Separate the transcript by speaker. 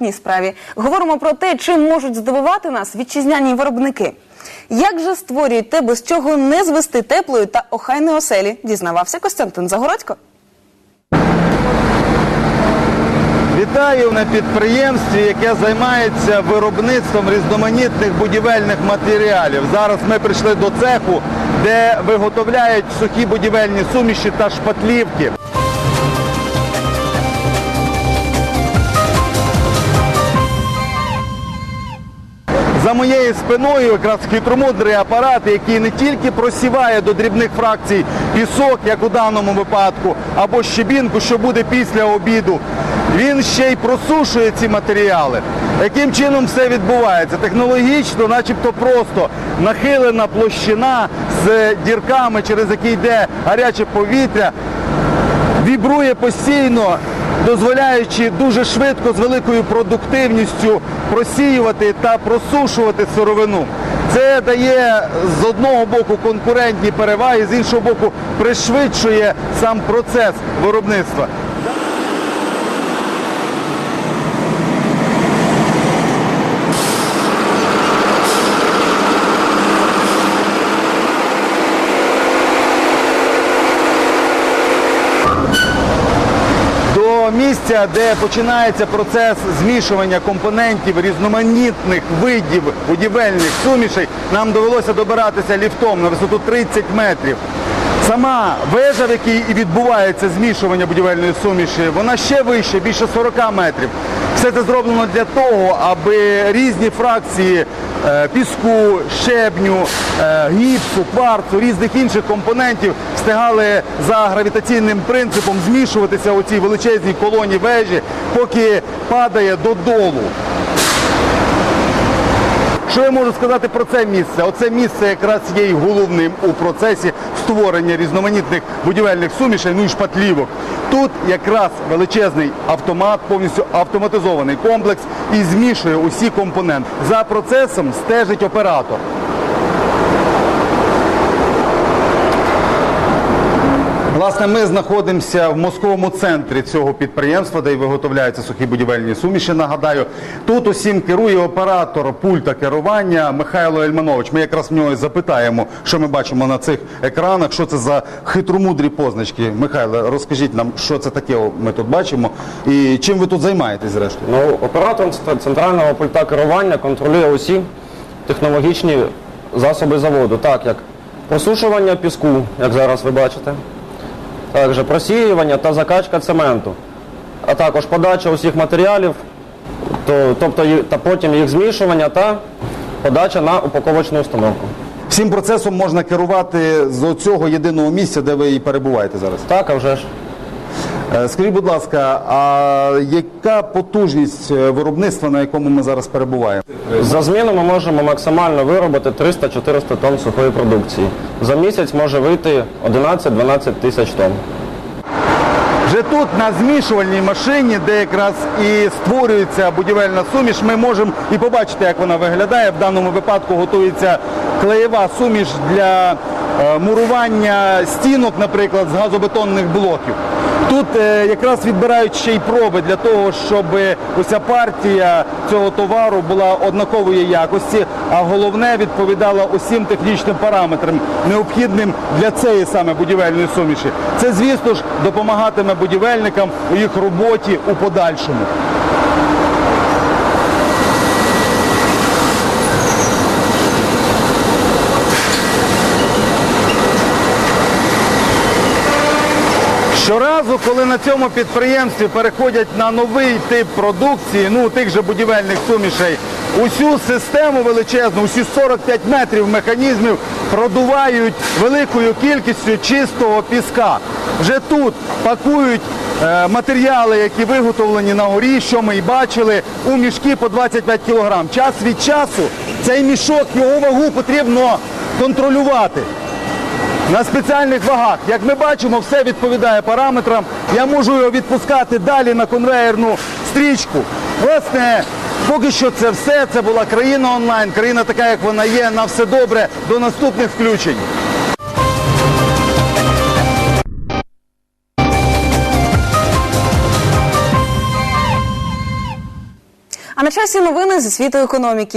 Speaker 1: Ні, справі говоримо про те, чим можуть здивувати нас вітчизняні виробники. Як же створюють те, без чого не звести теплої та охайної оселі, дізнавався Костянтин Загородько.
Speaker 2: Вітаю на підприємстві, яке займається виробництвом різноманітних будівельних матеріалів. Зараз ми прийшли до цеху, де виготовляють сухі будівельні суміші та шпатлівки. За моєю спиною якраз хитромудрий апарат, який не тільки просіває до дрібних фракцій пісок, як у даному випадку, або щебінку, що буде після обіду. Він ще й просушує ці матеріали. Яким чином все відбувається? Технологічно, начебто просто нахилена площина з дірками, через які йде гаряче повітря, вібрує постійно, дозволяючи дуже швидко з великою продуктивністю просіювати та просушувати сировину. Це дає з одного боку конкурентні переваги, з іншого боку пришвидшує сам процес виробництва. До місця, де починається процес змішування компонентів різноманітних видів будівельних сумішей, нам довелося добиратися ліфтом на висоту 30 метрів. Сама вежа, в якій і відбувається змішування будівельної суміші, вона ще вище, більше 40 метрів. Все це зроблено для того, аби різні фракції піску, щебню, е, гіпсу, кварцу, різних інших компонентів встигали за гравітаційним принципом змішуватися у цій величезній колоні вежі, поки падає додолу. Що я можу сказати про це місце? Оце місце якраз є й головним у процесі створення різноманітних будівельних сумішей, ну і шпатлівок. Тут якраз величезний автомат, повністю автоматизований комплекс і змішує усі компоненти. За процесом стежить оператор. Власне, ми знаходимося в мозковому центрі цього підприємства, де й виготовляються сухі будівельні суміші. Нагадаю, тут усім керує оператор пульта керування Михайло Ельманович. Ми якраз в нього і запитаємо, що ми бачимо на цих екранах, що це за хитромудрі позначки. Михайло, розкажіть нам, що це таке ми тут бачимо, і чим ви тут займаєтесь, зрештою?
Speaker 3: Ну, оператор центрального пульта керування контролює усі технологічні засоби заводу, так як просушування піску, як зараз ви бачите, також просіювання та закачка цементу, а також подача усіх матеріалів, то, тобто та потім їх змішування та подача на упаковочну установку.
Speaker 2: Всім процесом можна керувати з цього єдиного місця, де ви і перебуваєте зараз.
Speaker 3: Так, а вже ж.
Speaker 2: Е, Скажіть, будь ласка, а яка потужність е, виробництва, на якому ми зараз перебуваємо?
Speaker 3: За зміну ми можемо максимально виробити 300-400 тонн сухої продукції. За місяць може вийти 11-12 тисяч тонн.
Speaker 2: Вже тут на змішувальній машині, де якраз і створюється будівельна суміш, ми можемо і побачити, як вона виглядає. В даному випадку готується клеєва суміш для мурування стінок, наприклад, з газобетонних блоків. Тут е, якраз відбирають ще й проби для того, щоб уся партія цього товару була однакової якості, а головне відповідала усім технічним параметрам, необхідним для цієї саме будівельної суміші. Це, звісно ж, допомагатиме будівельникам у їх роботі у подальшому. Щоразу, коли на цьому підприємстві переходять на новий тип продукції, ну тих же будівельних сумішей, усю систему величезну, усі 45 метрів механізмів продувають великою кількістю чистого піска. Вже тут пакують е, матеріали, які виготовлені на горі, що ми і бачили, у мішки по 25 кг. Час від часу цей мішок, його вагу потрібно контролювати на спеціальних вагах. Як ми бачимо, все відповідає параметрам. Я можу його відпускати далі на конвеєрну стрічку. Власне, поки що це все. Це була країна онлайн, країна така, як вона є. На все добре. До наступних включень.
Speaker 1: А на часі новини зі світу економіки.